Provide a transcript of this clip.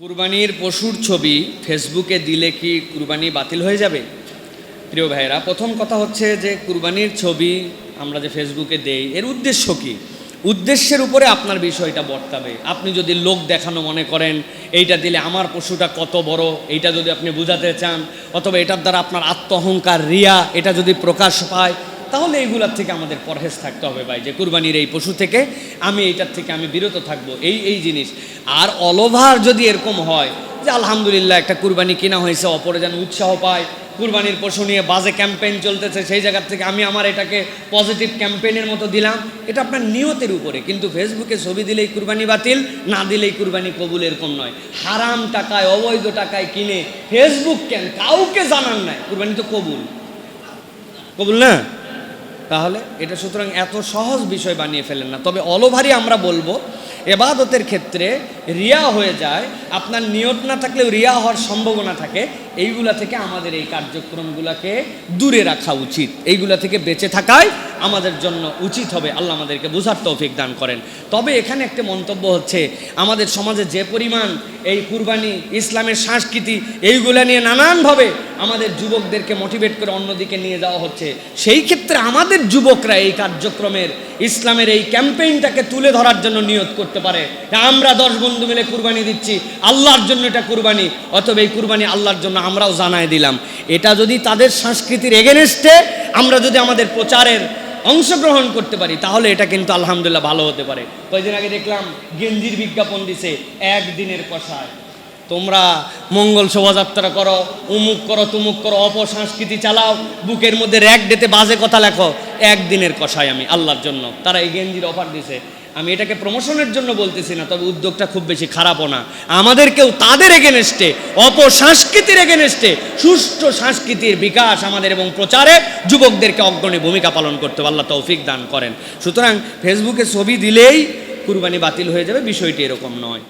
কুরবানির পশুর ছবি ফেসবুকে দিলে কি কুরবানি বাতিল হয়ে যাবে? প্রিয় ভাইয়েরা, প্রথম কথা হচ্ছে যে কুরবানির ছবি আমরা যে ফেসবুকে দেই, এর উদ্দেশ্য কি? উদ্দেশ্যের উপরে আপনার বিষয়টা বর্তাবে। আপনি যদি লোক দেখানো মনে করেন, এইটা দিলে আমার পশুটা কত বড়, এইটা যদি আপনি বোঝাতে চান, অথবা এটার দ্বারা আপনার আত্মহংকার রিয়া, এটা যদি প্রকাশ পায় তাহলে এইগুলার থেকে আমাদের পরহেজ থাকতে হবে ভাই, যে কুরবানির এই পশু থেকে আমি এইটার থেকে আমি বিরত থাকব, এই এই জিনিস। আর অলওভার যদি এরকম হয় যে আলহামদুলিল্লাহ একটা কুরবানি কিনা হয়েছে, অপরে যেন উৎসাহ পায়, কুরবানির পশু নিয়ে বাজে ক্যাম্পেইন চলতেছে, সেই জায়গার থেকে আমি আমার এটাকে পজিটিভ ক্যাম্পেইনের মতো দিলাম, এটা আপনার নিয়তের উপরে। কিন্তু ফেসবুকে ছবি দিলেই কুরবানি বাতিল, না দিলেই কুরবানি কবুল এরকম নয়। হারাম টাকায়, অবৈধ টাকায় কিনে ফেসবুক কেন? কাউকে জানান নাই, কুরবানি তো কবুল। কবুল না? তাহলে এটা সুতরাং এত সহজ বিষয় বানিয়ে ফেলেন না। তবে অলভারই আমরা বলব, এবাদতের ক্ষেত্রে রিয়া হয়ে যায়। আপনার নিয়ত না থাকলেও রিয়া হওয়ার সম্ভাবনা থাকে। এইগুলা থেকে আমাদের এই কার্যক্রমগুলোকে দূরে রাখা উচিত। এইগুলা থেকে বেঁচে থাকাই আমাদের জন্য উচিত হবে। আল্লাহ আমাদেরকে বোঝার তৌফিক দান করেন। তবে এখানে একটা মন্তব্য হচ্ছে, আমাদের সমাজে যে পরিমাণ এই কুরবানি, ইসলামের সংস্কৃতি, এইগুলা নিয়ে নানানভাবে আমাদের যুবকদেরকে মোটিভেট করে অন্যদিকে নিয়ে যাওয়া হচ্ছে, সেই ক্ষেত্রে আমাদের যুবকরা এই কার্যক্রমের, ইসলামের এই ক্যাম্পেইনটাকে তুলে ধরার জন্য নিয়োগ করতে পারে। আমরা দশ বন্ধু মিলে কুরবানি দিচ্ছি, আল্লাহর জন্য এটা কুরবানি, অথবা এই কুরবানি আল্লাহর জন্য আমরাও জানায় দিলাম। এটা যদি তাদের সংস্কৃতির এগেনস্টে আমরা যদি আমাদের প্রচারের অংশগ্রহণ করতে পারি, তাহলে এটা কিন্তু আলহামদুলিল্লাহ ভালো হতে পারে। কয়েকদিন আগে দেখলাম গেঞ্জির বিজ্ঞাপন দিছে, একদিনের কষায়। তোমরা মঙ্গল শোভাযাত্রা করো, উমুক করো, তুমুক করো, অপসংস্কৃতি চালাও, বুকের মধ্যে র্যাক ডেতে বাজে কথা লেখো, একদিনের কষায় আমি, আল্লাহর জন্য। তারা এই গেঞ্জির অফার দিছে। আমি এটাকে প্রমোশনের জন্য বলতেছি না, তবে উদ্যোগটা খুব বেশি খারাপও না। আমাদেরকেও তাদের এগেনস্টে অপসংস্কৃতির এগেনস্টে সুষ্ঠু সংস্কৃতির বিকাশ আমাদের এবং প্রচারে যুবকদেরকে অগ্রণী ভূমিকা পালন করতে আল্লাহ তৌফিক দান করেন। সুতরাং ফেসবুকে ছবি দিলেই কুরবানি বাতিল হয়ে যাবে, বিষয়টি এরকম নয়।